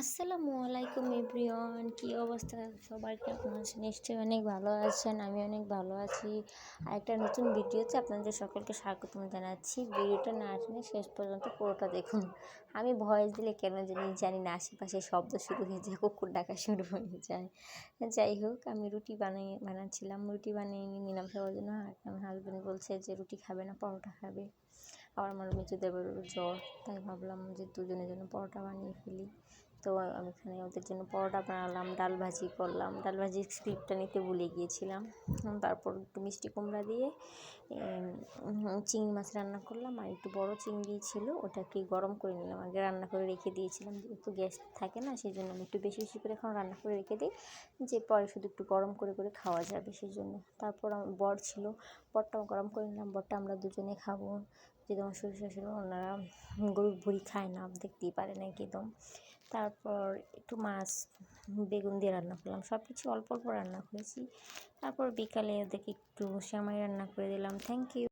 আসসালামু আলাইকুম এভরিওয়ান, কী অবস্থা? সবার কেমন আছেন নিশ্চয়ই অনেক ভালো আছেন, আমি অনেক ভালো আছি। আর একটা নতুন ভিডিওতে আপনাদের সকলকে স্বাগতম জানাচ্ছি। ভিডিওটা না আসলে শেষ পর্যন্ত পুরোটা দেখুন। আমি ভয়েস দিলে কেন জানি জানি না, আশেপাশে শব্দ শুরু হয়ে যায়, কুকুর ডাকা শুরু হয়ে যায়। যাই হোক, আমি রুটি বানিয়ে বানাচ্ছিলাম। রুটি বানিয়ে নিলাম সবার জন্য। আমার হাজব্যান্ড বলছে যে, রুটি খাবে না, পরোটা খাবে। আবার আমার মেচু দেবের জ্বর, তাই ভাবলাম যে, দুজনের জন্য পরোটা বানিয়ে ফেলি। তো আমি ওদের জন্য পরোটা বানালাম, ডাল ভাজি করলাম। ডাল ভাজির স্ক্রিপ্টটা নিতে ভুলে গিয়েছিলাম। তারপর একটু মিষ্টি কুমড়া দিয়ে চিংড়ি মাছ রান্না করলাম। আর একটু বড় চিংড়ি ছিল, ওটাকে গরম করে নিলাম। আগে রান্না করে রেখে দিয়েছিলাম, যেহেতু গ্যাস থাকে না সেই জন্য আমি একটু বেশি বেশি করে এখন রান্না করে রেখে দিই। যে পরে শুধু একটু গরম করে করে খাওয়া যাবে সেই জন্য তারপর বর ছিল, বরটাও গরম করে নিলাম। বরটা আমরা দুজনে খাব। যে তোমার শ্বশুর শাশুড়ি ওনারা গরুর ভুড়ি খায় না, দেখতেই পারে না একদম। তারপর একটু মাছ, বেগুন দিয়ে রান্না করলাম। সব কিছু অল্প অল্প রান্না করেছি। তারপর বিকালে ওদেরকে একটু শ্যামাই রান্না করে দিলাম। Thank you